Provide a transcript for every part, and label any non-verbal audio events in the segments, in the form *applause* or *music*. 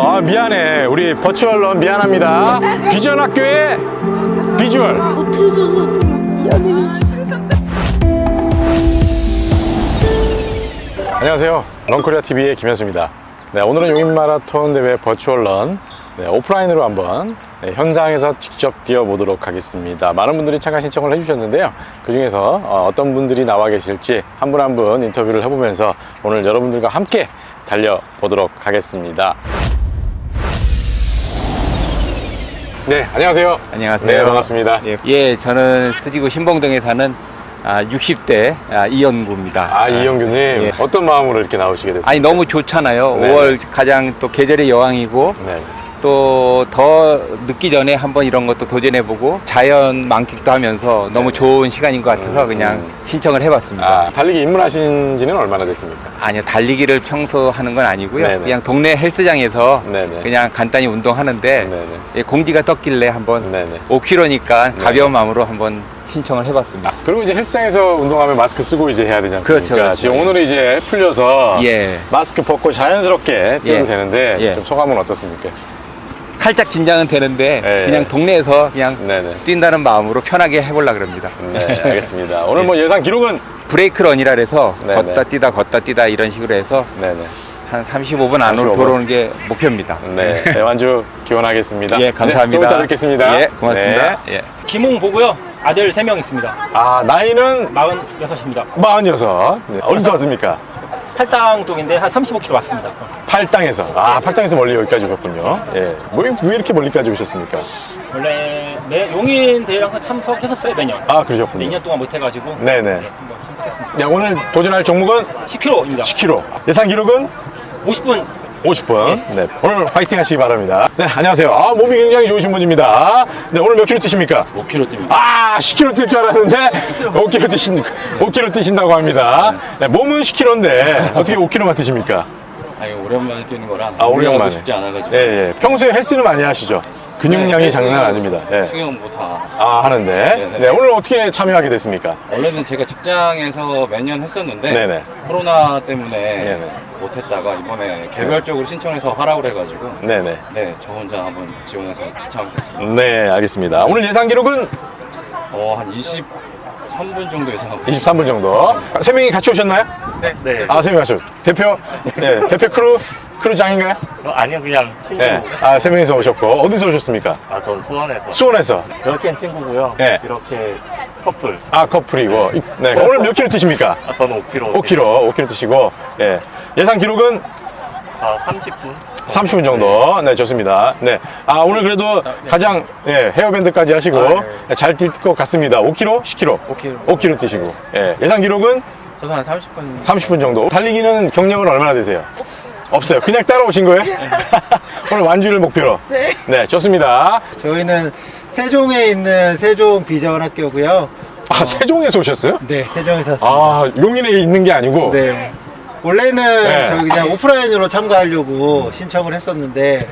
아 미안해. 우리 버추얼런 미안합니다. 비전 학교의 비주얼. 못해줘서 미안해. 안녕하세요. 런코리아 TV의 김현수입니다. 네, 오늘은 용인 마라톤 대회 버추얼런 네, 오프라인으로 한번 네, 현장에서 직접 뛰어보도록 하겠습니다. 많은 분들이 참가 신청을 해주셨는데요. 그 중에서 어, 떤 분들이 나와 계실지 한 분 한분 인터뷰를 해보면서 오늘 여러분들과 함께 달려보도록 하겠습니다 네 안녕하세요 안녕하세요. 네 반갑습니다 예, 예, 저는 수지구 신봉동에 사는 아, 60대 아, 이연구입니다. 아 이영규님 예. 어떤 마음으로 이렇게 나오시게 됐습니까? 아니 너무 좋잖아요. 네. 5월 가장 또 계절의 여왕이고 네. 또 더 늦기 전에 한번 이런 것도 도전해보고 자연 만끽도 하면서 너무 좋은 시간인 것 같아서 그냥 신청을 해봤습니다. 네. 아, 달리기 입문하신 지는 얼마나 됐습니까? 아니요 달리기를 평소 하는 건 아니고요. 네네. 그냥 동네 헬스장에서 네네. 그냥 간단히 운동하는데 네네. 예, 공지가 떴길래 한번 네네. 5km니까 가벼운 마음으로 한번 신청을 해봤습니다. 그리고 이제 헬스장에서 운동하면 마스크 쓰고 이제 해야 되지 않습니까? 그렇죠, 그렇죠. 지금 오늘은 이제 풀려서 예. 마스크 벗고 자연스럽게 뛰어도 예. 되는데 예. 좀 소감은 어떻습니까? 살짝 긴장은 되는데 예. 그냥 동네에서 그냥 네네. 뛴다는 마음으로 편하게 해보려 그럽니다. 네, 알겠습니다. 오늘 뭐 예상 기록은 브레이크 런이라 해서 네네. 걷다 뛰다 걷다 뛰다 이런 식으로 해서 네네. 한 35분 안으로 35분. 돌아오는 게 목표입니다. 네, 대완주 기원하겠습니다. 예, 감사합니다. 네, 좀 이따 뵙겠습니다. 예, 고맙습니다. 네. 예. 김홍 보고요. 아들 3명 있습니다. 아, 나이는 46입니다. 46. 네, 어디서 왔습니까? 팔당 쪽인데 한 35km 왔습니다. 팔당에서. 아, 팔당에서 멀리 여기까지 오셨군요. 예. 뭐, 왜 이렇게 멀리까지 오셨습니까? 원래 매 용인 대회랑 참석했었어요 매년. 아, 그러셨군요. 2년 동안 못 해가지고 네네. 네, 한번 참석했습니다. 네, 오늘 도전할 종목은 10km입니다. 10km. 예상 기록은 50분 50분. 네. 오늘 화이팅 하시기 바랍니다. 네, 안녕하세요. 아, 몸이 굉장히 좋으신 분입니다. 네, 오늘 몇 킬로 뛰십니까? 5km 뜁니다. 아, 10km 뛸줄 알았는데 5km 뛰신 5km 뛰신다고 합니다. 네, 몸은 10km인데 어떻게 5km만 뛰십니까? 아니 오랜만에 뛰는 거라 아, 오랜만에. 하고 싶지 않아가지고 예, 예. 평소에 헬스는 많이 하시죠? 근육량이 네, 장난 아닙니다. 예. 수영 뭐다 아, 하는데. 네, 네, 오늘 어떻게 참여하게 됐습니까? 원래는 제가 직장에서 매년 했었는데 네네. 코로나 때문에 네네. 못했다가 이번에 개별적으로 신청해서 하라고 그래가지고 네네. 네 저 혼자 한번 지원해서 추천했습니다 네, 알겠습니다. 오늘 예상 기록은 어 한 23분 정도 예상하고 23분 정도. 세 명이 같이 오셨나요? 네. 네. 아, 세 명이 같이. 오- 대표, 네, 대표 크루, 크루장인가요? 어, 아니요, 그냥 친구. 네. 아, 세 명이서 오셨고. 어디서 오셨습니까? 아, 전 수원에서. 수원에서. 이렇게는 친구고요. 네. 이렇게 커플. 아, 커플이고. 이- 네. 오늘 몇 킬로 뛰십니까? 아, 저는 5kg. 5킬로, 5킬로 뛰시고. 예. 예상 기록은 아, 30분. 30분 정도. 네, 좋습니다. 네. 아, 오늘 그래도 가장, 예, 헤어밴드까지 하시고, 아, 네. 잘 뛸 것 같습니다. 5킬로? 10킬로? 5km 5킬로 뛰시고. 예. 예상 기록은 저도 한 30분 30분 정도. 달리기는 경력은 얼마나 되세요? 없어요. 그냥 따라오신 거예요? *laughs* 오늘 완주를 목표로. 네. 좋습니다. 저희는 세종에 있는 세종 비전 학교고요. 아, 세종에서 오셨어요? 네, 세종에서 왔습니다. 아, 용인에 있는 게 아니고. 네. 원래는 네. 저희 그냥 오프라인으로 참가하려고 신청을 했었는데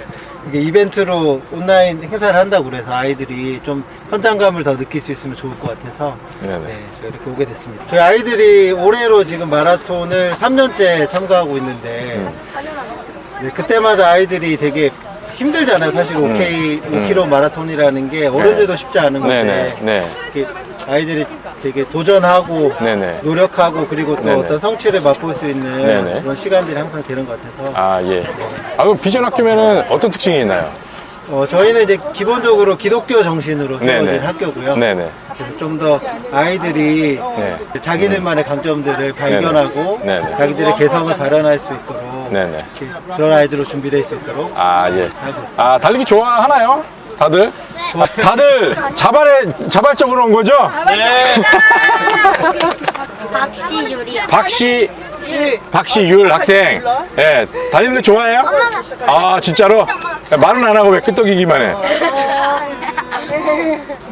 이게 이벤트로 온라인 행사를 한다고 그래서 아이들이 좀 현장감을 더 느낄 수 있으면 좋을 것 같아서 네 네. 네, 저희 이렇게 오게 됐습니다. 저희 아이들이 올해로 지금 마라톤을 3년째 참가하고 있는데 음. 네, 그때마다 아이들이 되게 힘들잖아요. 사실 음. 5K, 5km 마라톤이라는 게 어른들도 쉽지 않은 건데. 네. 이렇게 아이들이 되게 도전하고 네네. 노력하고 그리고 또 네네. 어떤 성취를 맛볼 수 있는 네네. 그런 시간들이 항상 되는 것 같아서 아, 예. 아, 그럼 비전 학교면은 어떤 특징이 있나요? 어, 저희는 이제 기본적으로 기독교 정신으로 세워진 네네. 학교고요. 네네. 그래서 좀 더 아이들이 네. 자기들만의 강점들을 발견하고 네네. 자기들의 개성을 발현할 수 있도록 네네. 이렇게 그런 아이들로 있을 수 있도록 아, 예. 하고 있습니다. 아, 달리기 좋아하나요? 다들? 다들 자발에, 자발적으로 온 거죠? 네. 박시율이요. 박시, 박시율 학생. 예, 달리는 거 좋아해요? 아, 진짜로? 말은 안 하고 왜 끄떡이기만 해?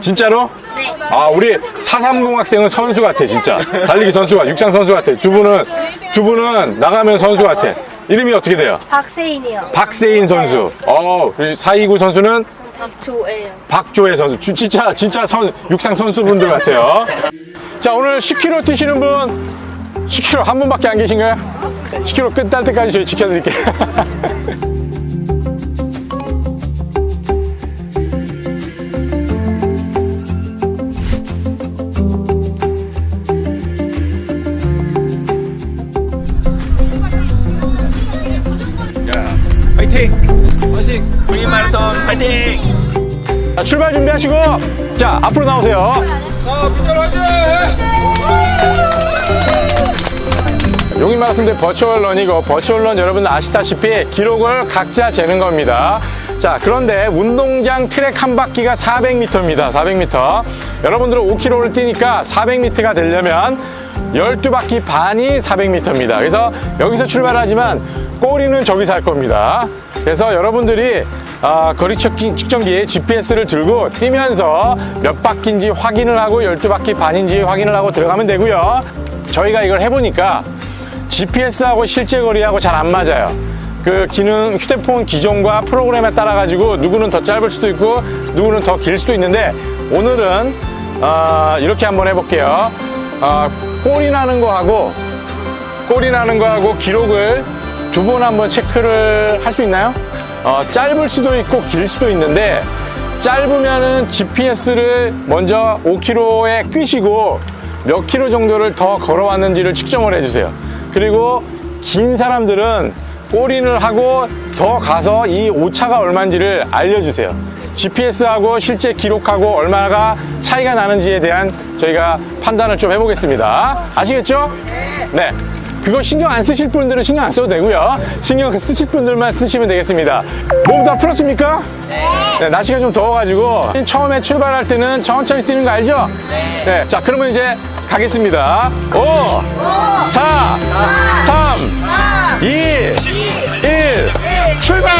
진짜로? 네. 아, 우리 430 학생은 선수 같아, 진짜. 달리기 선수 같아, 육상 선수 같아. 두 분은, 두 분은 나가면 선수 같아. 이름이 어떻게 돼요? 박세인이요. 박세인 선수. 어, 429 선수는 박조예요. 박조혜 선수. 진짜 진짜 선 육상 선수분들 같아요. 자 오늘 10kg 뛰시는 분 10kg 한 분밖에 안 계신가요? 10kg 끝날 때까지 저희 지켜드릴게요. *laughs* 파이팅! 우리 마라톤 파이팅! 출발 준비하시고 자 앞으로 나오세요. 용인 마라톤대 버추얼 런이고 버추얼 런 여러분 아시다시피 기록을 각자 재는 겁니다. 자 그런데 운동장 트랙 한 바퀴가 400m입니다. 400m. 여러분들은 5km를 뛰니까 400m가 되려면 12바퀴 반이 400m입니다. 그래서 여기서 출발하지만 꼬리는 저기서 할 겁니다. 그래서 여러분들이 아, 거리 측- 측정기에 GPS를 들고 뛰면서 몇 바퀴인지 확인을 하고 12바퀴 반인지 확인을 하고 들어가면 되고요. 저희가 이걸 해보니까 GPS하고 실제 거리하고 잘 안 맞아요. 그 기능, 휴대폰 기종과 프로그램에 따라 가지고 누구는 더 짧을 수도 있고 누구는 더 길 수도 있는데 오늘은 아, 이렇게 한번 해볼게요. 아, 골이 나는 거하고 골이 나는 거하고 기록을 두 번 한번 체크를 할 수 있나요? 어, 짧을 수도 있고 길 수도 있는데 짧으면은 GPS를 먼저 5km에 끄시고 몇 킬로 정도를 더 걸어왔는지를 측정을 해주세요. 그리고 긴 사람들은 골인을 하고 더 가서 이 오차가 얼마인지를 알려주세요. GPS하고 실제 기록하고 얼마가 차이가 나는지에 대한 저희가 판단을 좀 해보겠습니다. 아시겠죠? 네. 그거 신경 안 쓰실 분들은 신경 안 써도 되고요. 신경 쓰실 분들만 쓰시면 되겠습니다. 몸 다 풀었습니까? 네. 날씨가 좀 더워가지고 처음에 출발할 때는 천천히 뛰는 거 알죠? 네. 자, 그러면 이제 가겠습니다. 5, 4, 3, 2, 1, 출발!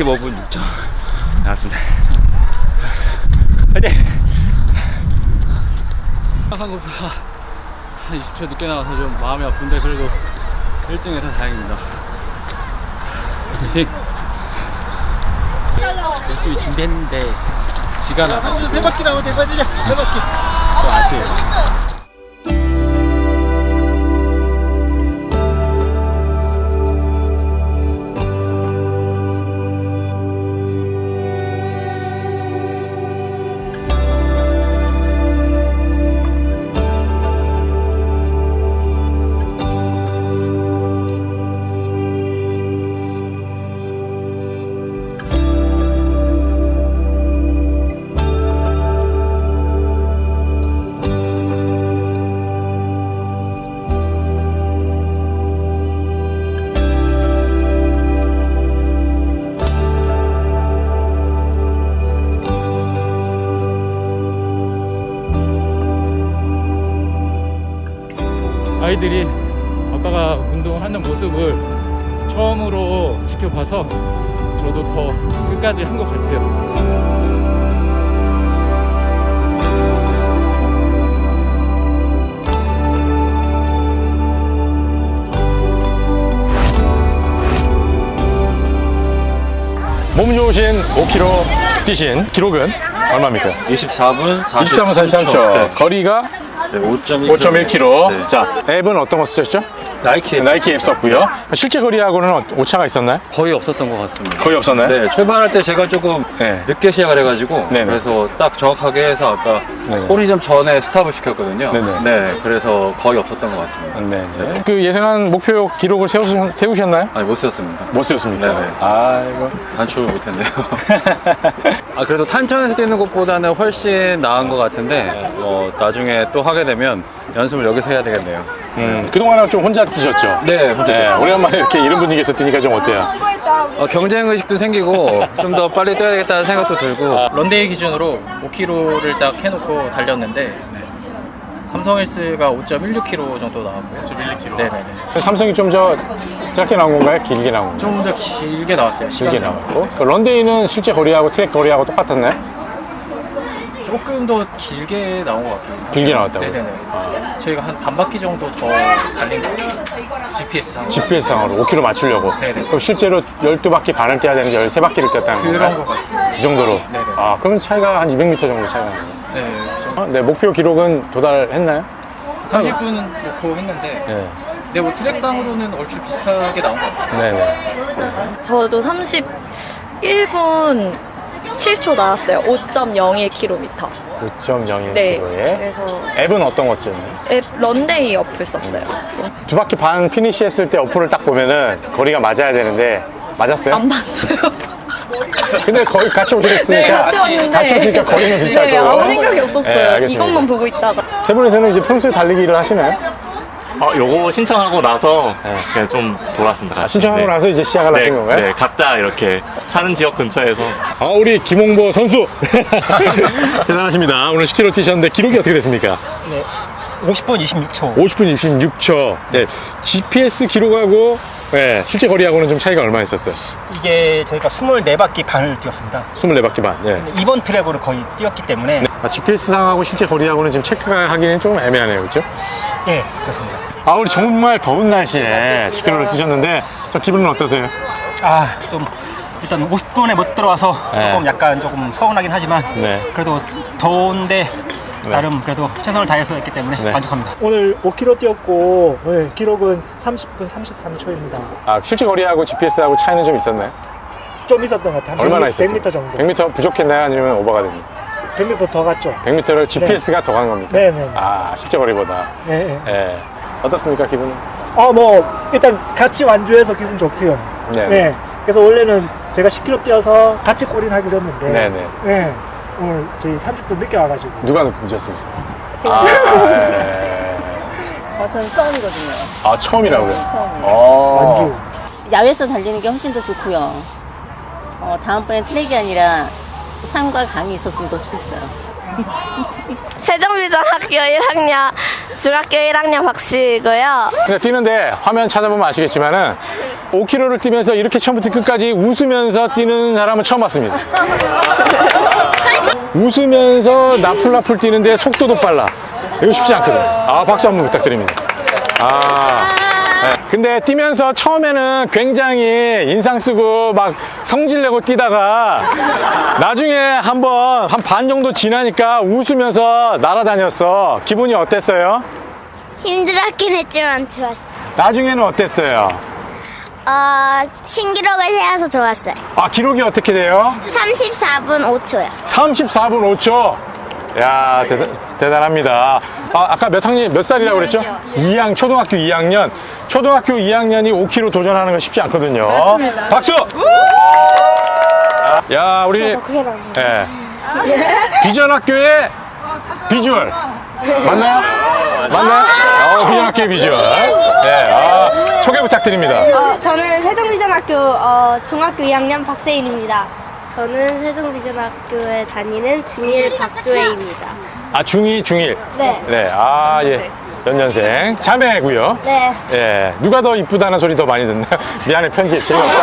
여기는 25분 6초 나왔습니다. 화이팅! 생각한 것보다 한 20초 늦게 나와서 좀 마음이 아픈데 그래도 1등해서 다행입니다. 화이팅! 열심히 준비했는데 지가 자, 나가지고 세 바퀴 나오면 대박이자. 세 바퀴. 좀 아쉬워요. 아이들이 아빠가 운동하는 모습을 처음으로 지켜봐서 저도 더 끝까지 한 것 같아요. 몸 좋으신 5km 뛰신 기록은 얼마입니까? 24분 23분 43초. 네. 거리가 네, 5.1km. 5.1km. 네. 자, 앱은 어떤 거 쓰셨죠? 나이키 나이키 앱 썼고요. 실제 거리하고는 어- 오차가 있었나요? 거의 없었던 것 같습니다. 거의 없었나요? 네, 출발할 때 제가 조금 네. 늦게 시작을 해가지고 네네. 그래서 딱 정확하게 해서 아까 네네. 꼬리점 전에 스탑을 시켰거든요. 네네. 네, 그래서 거의 없었던 것 같습니다. 네. 네. 그 예상한 목표 기록을 세우시, 세우셨나요? 아니 못 세웠습니다. 못 세웠습니까? 네네. 아이고. 단축을 못했네요. *laughs* 아 그래도 탄천에서 뛰는 것보다는 훨씬 나은 것 같은데 어, 나중에 또 하게 되면 연습을 여기서 해야 되겠네요. 음, 그동안은 좀 혼자 뛰셨죠? 네, 혼자 네, 뛰었어요. 오랜만에 이렇게 이런 분위기에서 뛰니까 좀 어때요? 어, 경쟁 의식도 생기고 좀 더 빨리 뛰어야겠다는 생각도 들고 런데이 기준으로 5km를 딱 해놓고 달렸는데 삼성 헬스가 5.16km 정도 나왔고요. 5.16km. 네네네. 삼성이 좀 저 짧게 나온 건가요? 길게 나온 건가요? 좀 더 길게 나왔어요. 길게 시간상. 나왔고. 그 런데이는 실제 거리하고 트랙 거리하고 똑같았나요? 조금 더 길게 나온 것 같아요. 길게 나왔다고요? 네네네. 저희가 한 반 바퀴 정도 더 달린 거 GPS 상. GPS 상으로 5km 맞추려고. 네네. 그럼 실제로 12바퀴 반을 뛰어야 되는데 13바퀴를 뛰었다는 건가요? 그런 것 같습니다. 이 정도로? 네네. 아, 그럼 차이가 한 200m 정도 차이가 나네요. 네. 좀 어? 네, 목표 기록은 도달했나요? 30분 놓고 했는데, 네. 근데 뭐 트랙상으로는 얼추 비슷하게 나온 것 같아요. 네네. 저도 31분 7초 나왔어요. 5.01km. 5.01km에. 네. 그래서 앱은 어떤 거 쓰셨나요? 앱 런데이 어플 썼어요. 두 바퀴 반 피니시 했을 때 어플을 딱 보면은 거리가 맞아야 되는데 맞았어요? 안 봤어요. *laughs* 근데 거의 같이 네, 했으니까 같이 왔는데. 같이 왔으니까 거리는 비슷할 네, 거고. 아무 생각이 없었어요. 네, 알겠습니다. 이것만 보고 있다가. 세 분이서는 이제 평소에 달리기를 하시나요? 어, 요거 신청하고 나서 네. 그냥 좀 돌았습니다. 아. 신청하고 네. 나서 이제 시작을 네, 하신 건가요? 네, 각자 이렇게 사는 지역 근처에서 아, 우리 김홍보 선수. *laughs* 대단하십니다. 오늘 10km 뛰셨는데 기록이 어떻게 됐습니까? 50분 26초. 50분 26초. 네. GPS 기록하고 네, 실제 거리하고는 좀 차이가 얼마 있었어요? 이게 저희가 24바퀴 반을 뛰었습니다. 24바퀴 반. 네. 이번 트랙으로 거의 뛰었기 때문에, 아, GPS 상하고 실제 거리하고는 지금 체크하기는 좀 애매하네요. 그렇죠? 예, 그렇습니다. 아, 우리 정말 더운 날씨에 10km를 뛰셨는데 좀 기분은 어떠세요? 아, 좀 일단 50분에 못 들어와서 네. 조금 약간 조금 서운하긴 하지만 네. 그래도 더운데 나름 그래도 최선을 다해서 했기 때문에 네. 만족합니다. 오늘 5km 뛰었고 네, 기록은 30분 33초입니다. 아, 실제 거리하고 GPS하고 차이는 좀 있었나요? 좀 있었던 것 같아요. 한 얼마나 100m, 있었어요? 100m 정도. 100m 부족했나요? 아니면 오버가 됩니까? 100m 더 갔죠. 100m를 GPS가 더 간 겁니까? 네네. 아, 실제 거리보다. 네, 네. 예. 어떻습니까, 기분은? 아, 뭐 일단 같이 완주해서 기분 좋고요. 네. 네. 그래서 원래는 제가 10km 뛰어서 같이 골인 하기로 했는데 네네. 네. 오늘 저희 30분 늦게 와가지고 누가 늦으셨습니까? 제가 아, 예. 어, 저는 처음이거든요. 아, 처음이라고요? 처음이에요. 어. 완주. 야외에서 달리는 게 훨씬 더 좋고요. 어, 다음번엔 트랙이 아니라 산과 강이 있었으면 더 좋겠어요. *laughs* 세정비전 학교 1학년, 중학교 1학년 박씨고요. 그러니까 뛰는데 화면 찾아보면 아시겠지만은 5km를 뛰면서 이렇게 처음부터 끝까지 웃으면서 뛰는 사람은 처음 봤습니다. *laughs* 웃으면서 나풀나풀 뛰는데 속도도 빨라. 이거 쉽지 않거든. 아, 박수 한번 부탁드립니다. 아. 네. 근데 뛰면서 처음에는 굉장히 인상 쓰고 막 성질내고 뛰다가 나중에 한번 한 반 정도 지나니까 웃으면서 날아다녔어. 기분이 어땠어요? 힘들었긴 했지만 좋았어. 나중에는 어땠어요? 어, 신기록을 세워서 좋았어요. 아, 기록이 어떻게 돼요? 34분 5초요. 34분 5초. 야, 대단, 대단합니다. 아, 아까 몇 학년, 몇 살이라고 그랬죠? 2학, 초등학교 2학년. 초등학교 2학년이 5km 도전하는 건 쉽지 않거든요. 박수! 야, 우리, 예. 비전학교의 비주얼. 맞나요? 맞나요? 어, 비전학교의 비주얼. 예, 아, 소개 부탁드립니다. 어, 저는 세종비전학교 어, 중학교 2학년 박세인입니다. 저는 세종비전학교에 다니는 중1 박조혜입니다. 아, 중2, 중1. 네. 네, 아, 예. 연년생. 자매고요 네. 예, 누가 더 이쁘다는 소리 더 많이 듣나요? *laughs* 미안해, 편집. 재미없다.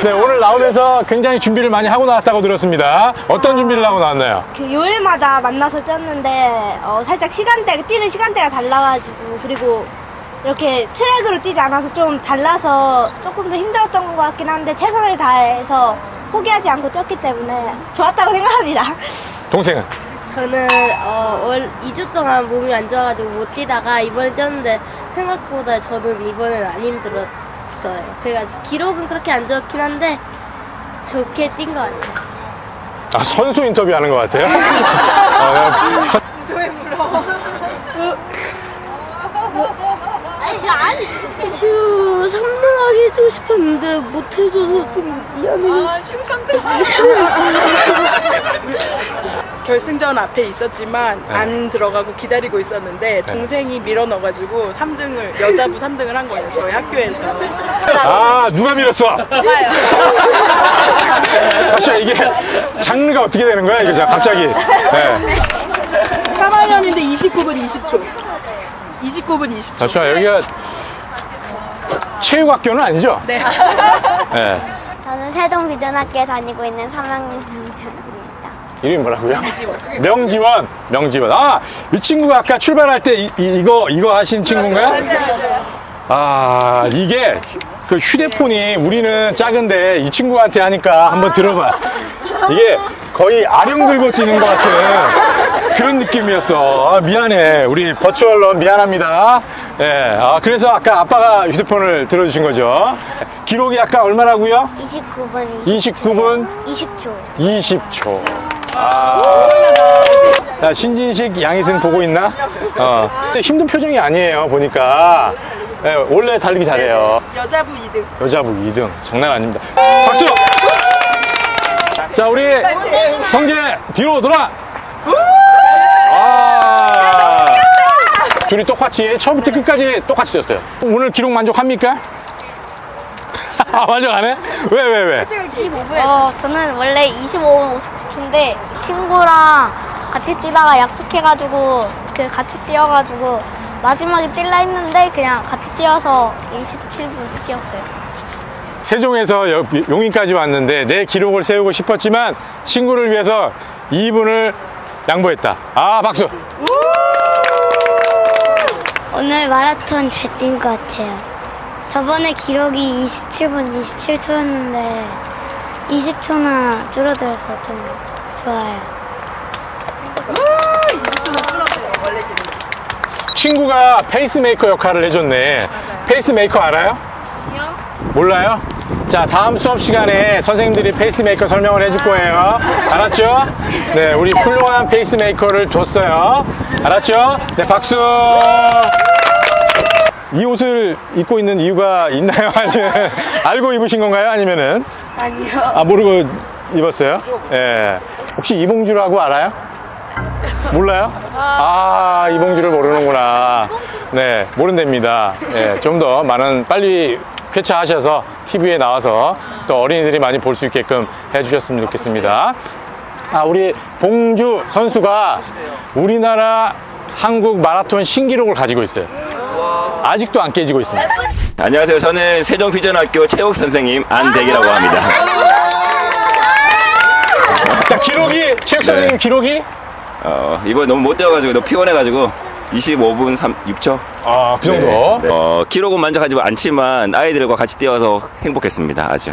*laughs* 네, 오늘 나오면서 굉장히 준비를 많이 하고 나왔다고 들었습니다. 어떤 준비를 하고 나왔나요? 그 요일마다 만나서 뛰었는데 어, 살짝 시간대 뛰는 시간대가 달라가지고 그리고 이렇게 트랙으로 뛰지 않아서 좀 달라서 조금 더 힘들었던 것 같긴 한데 최선을 다해서 포기하지 않고 뛰었기 때문에 좋았다고 생각합니다. 동생은? 저는 어, 월 2주 동안 몸이 안 좋아가지고 못 뛰다가 이번에 뛰었는데 생각보다 저는 이번엔 안 힘들었어요. 그래가지고 기록은 그렇게 안 좋긴 한데 좋게 뛴 것 같아요. 아, 선수 인터뷰 하는 것 같아요? *laughs* 어, 아니, 아니. 슈 3등하게 해주고 싶었는데 못 해줘서 좀 미안해요. 아, 슈 3등. *laughs* 결승전 앞에 있었지만 네. 안 들어가고 기다리고 있었는데 동생이 밀어 넣어가지고 3등을 여자부 3등을 한 거예요 저희 학교에서 아, 누가 밀었어? 아, 이게 장르가 어떻게 되는 거야, 이게 자, 갑자기. 네. 3학년인데 29분 20초 29분 20초 잠시만, 여기가 체육학교는 아니죠? 네. 네. 저는 세동비전학교에 다니고 있는 3학년 정입니다 이름이 뭐라고요? 명지원. 명지원. 아, 이 친구가 아까 출발할 때 이, 이, 거 이거 하신 친구인가요? 아, 이게 그 휴대폰이 우리는 작은데 이 친구한테 하니까 한번 들어봐. 이게 거의 아령 들고 뛰는 것 같은 그런 느낌이었어. 아, 미안해. 우리 버추얼런 미안합니다. 예. 아, 그래서 아까 아빠가 휴대폰을 들어주신 거죠. 기록이 아까 얼마라고요? 29분 29분 20초 20초. 아. 야, 신진식 양희승 보고 있나? 어. 근데 힘든 표정이 아니에요, 보니까. 예, 원래 달리기 잘해요. 여자부 2등 여자부 2등. 장난 아닙니다. 박수! 자, 우리 형제 뒤로 돌아! 아. 둘이 똑같이, 처음부터 끝까지 똑같이 졌어요. 오늘 기록 만족합니까? 아, 만족 안 해? 왜, 왜, 왜? 어, 저는 원래 25분 59초인데 친구랑 같이 뛰다가 약속해가지고 그 같이 뛰어가지고 마지막에 뛸라 했는데 그냥 같이 뛰어서 27분 뛰었어요. 세종에서 여- 용인까지 왔는데 내 기록을 세우고 싶었지만 친구를 위해서 2분을 양보했다. 아, 박수! 오늘 마라톤 잘 뛴 것 같아요. 저번에 기록이 27분 27초였는데 20초나 줄어들어서 좀 좋아요. 친구가 페이스메이커 역할을 해줬네. 페이스메이커 알아요? 몰라요? 자, 다음 수업 시간에 선생님들이 페이스메이커 설명을 해줄 거예요. 알았죠? 네, 우리 훌륭한 페이스메이커를 줬어요. 알았죠? 네, 박수! 이 옷을 입고 있는 이유가 있나요? *laughs* 아니면 알고 입으신 건가요? 아니면은? 아니요. 아, 모르고 입었어요? 예. 혹시 이봉주라고 알아요? 몰라요? 아, 이봉주를 모르는구나. 네, 모른답니다. 예, 좀 더 많은, 빨리 쾌차하셔서 TV에 나와서 또 어린이들이 많이 볼 수 있게끔 해주셨으면 좋겠습니다. 아, 우리 봉주 선수가 우리나라 한국 마라톤 신기록을 가지고 있어요. 아직도 안 깨지고 있습니다. 안녕하세요. 저는 세종비전학교 체육 선생님 안대기라고 합니다. 자, 기록이, 체육 선생님 기록이? 어, 이번 너무 못 뛰어가지고 너무 피곤해가지고 25분 3, 6초. 아, 그 정도? 어, 기록은 만족하지 않지만 아이들과 같이 뛰어서 행복했습니다. 아주.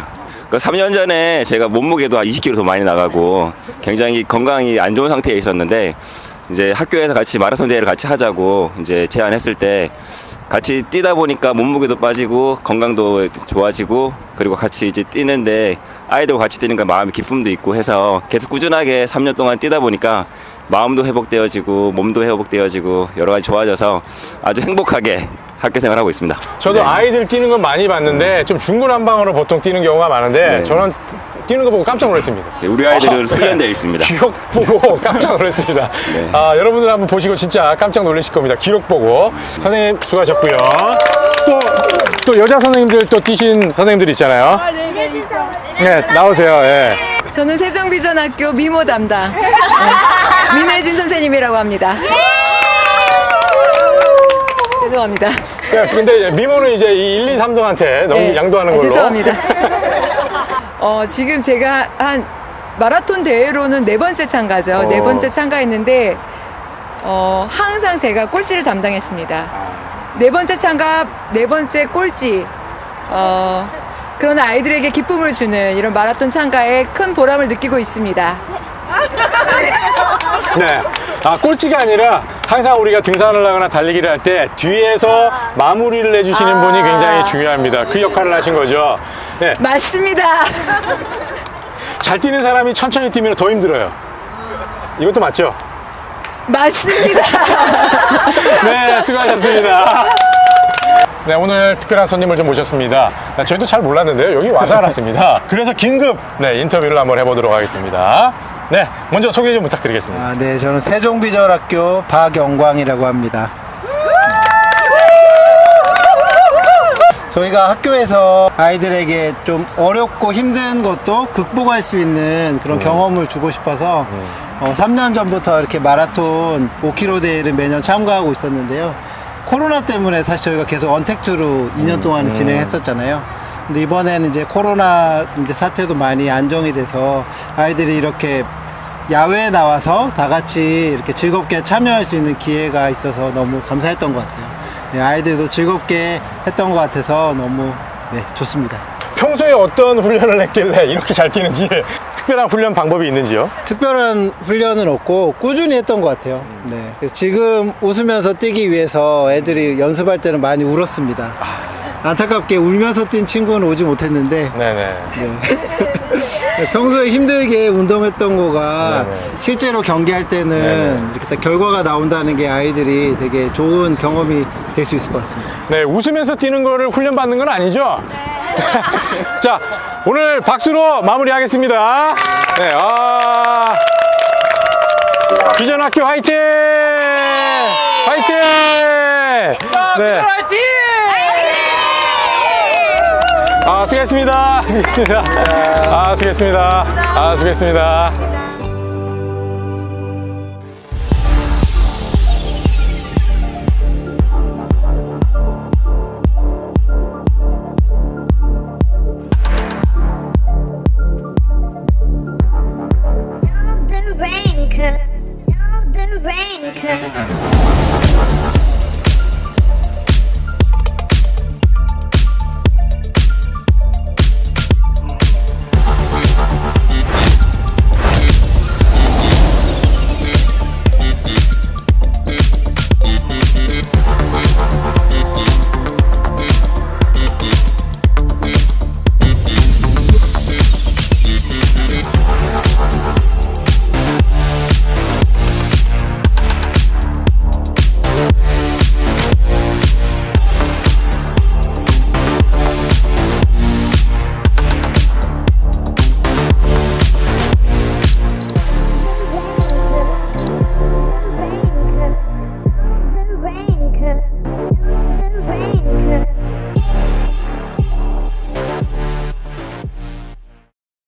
그 3년 전에 제가 몸무게도 한 20kg 더 많이 나가고 굉장히 건강이 안 좋은 상태에 있었는데 이제 학교에서 같이 마라톤 대회를 같이 하자고 이제 제안했을 때 같이 뛰다 보니까 몸무게도 빠지고 건강도 좋아지고 그리고 같이 이제 뛰는데 아이들과 같이 뛰니까 마음의 기쁨도 있고 해서 계속 꾸준하게 3년 동안 뛰다 보니까 마음도 회복되어지고 몸도 회복되어지고 여러 가지 좋아져서 아주 행복하게 학교 생활하고 있습니다. 저도 네. 아이들 뛰는 건 많이 봤는데 좀 중구난방으로 보통 뛰는 경우가 많은데 네. 저는 뛰는 거 보고 깜짝 놀랐습니다. 네, 우리 아이들은 아, 훈련되어 네. 있습니다. 기록 보고 *laughs* 깜짝 놀랐습니다. 네. 아, 여러분들 한번 보시고 진짜 깜짝 놀라실 겁니다. 기록 보고. 선생님 수고하셨고요. 또, 또 여자 선생님들 또 뛰신 선생님들 있잖아요. 네, 나오세요. 예. 저는 세종비전학교 미모 담당 네, 민혜진 선생님이라고 합니다. 죄송합니다. 예, 근데 미모는 이제 이 1, 2, 3등한테 너무 네, 양도하는 아, 걸로. 죄송합니다. *laughs* 어, 지금 제가 한 마라톤 대회로는 네 번째 참가죠. 어. 네 번째 참가했는데 어, 항상 제가 꼴찌를 담당했습니다. 아. 네 번째 참가, 네 번째 꼴찌. 어, 그런 아이들에게 기쁨을 주는 이런 마라톤 참가에 큰 보람을 느끼고 있습니다. 네. 아, 꼴찌가 아니라 항상 우리가 등산을 하거나 달리기를 할 때 뒤에서 마무리를 해주시는 분이 굉장히 중요합니다. 그 역할을 하신 거죠. 네. 맞습니다. 잘 뛰는 사람이 천천히 뛰면 더 힘들어요. 이것도 맞죠? 맞습니다. *laughs* 네, 수고하셨습니다. 네, 오늘 특별한 손님을 좀 모셨습니다. 네, 저희도 잘 몰랐는데요. 여기 와서 알았습니다. 그래서 긴급 네, 인터뷰를 한번 해보도록 하겠습니다. 네, 먼저 소개 좀 부탁드리겠습니다. 아, 네, 저는 세종비전학교 박영광이라고 합니다. 저희가 학교에서 아이들에게 좀 어렵고 힘든 것도 극복할 수 있는 그런 경험을 주고 싶어서 어, 3년 전부터 이렇게 마라톤 5km 대회를 매년 참가하고 있었는데요. 코로나 때문에 사실 저희가 계속 언택트로 2년 동안 진행했었잖아요. 근데 이번에는 이제 코로나 이제 사태도 많이 안정이 돼서 아이들이 이렇게 야외에 나와서 다 같이 이렇게 즐겁게 참여할 수 있는 기회가 있어서 너무 감사했던 것 같아요. 네, 아이들도 즐겁게 했던 것 같아서 너무 네, 좋습니다. 평소에 어떤 훈련을 했길래 이렇게 잘 뛰는지 *laughs* 특별한 훈련 방법이 있는지요? 특별한 훈련은 없고 꾸준히 했던 것 같아요. 네. 그래서 지금 웃으면서 뛰기 위해서 애들이 연습할 때는 많이 울었습니다. 안타깝게 울면서 뛴 친구는 오지 못했는데 네네. 네. *laughs* 평소에 힘들게 운동했던 거가 네네. 실제로 경기할 때는 네네. 이렇게 딱 결과가 나온다는 게 아이들이 되게 좋은 경험이 될 수 있을 것 같습니다. 네, 웃으면서 뛰는 거를 훈련받는 건 아니죠? *laughs* 자, 오늘 박수로 마무리하겠습니다. 네, 아. 비전학교 화이팅! 화이팅! 아, *laughs* 수고했습니다. 수고했습니다. 아, 수고했습니다. 아, 수고했습니다.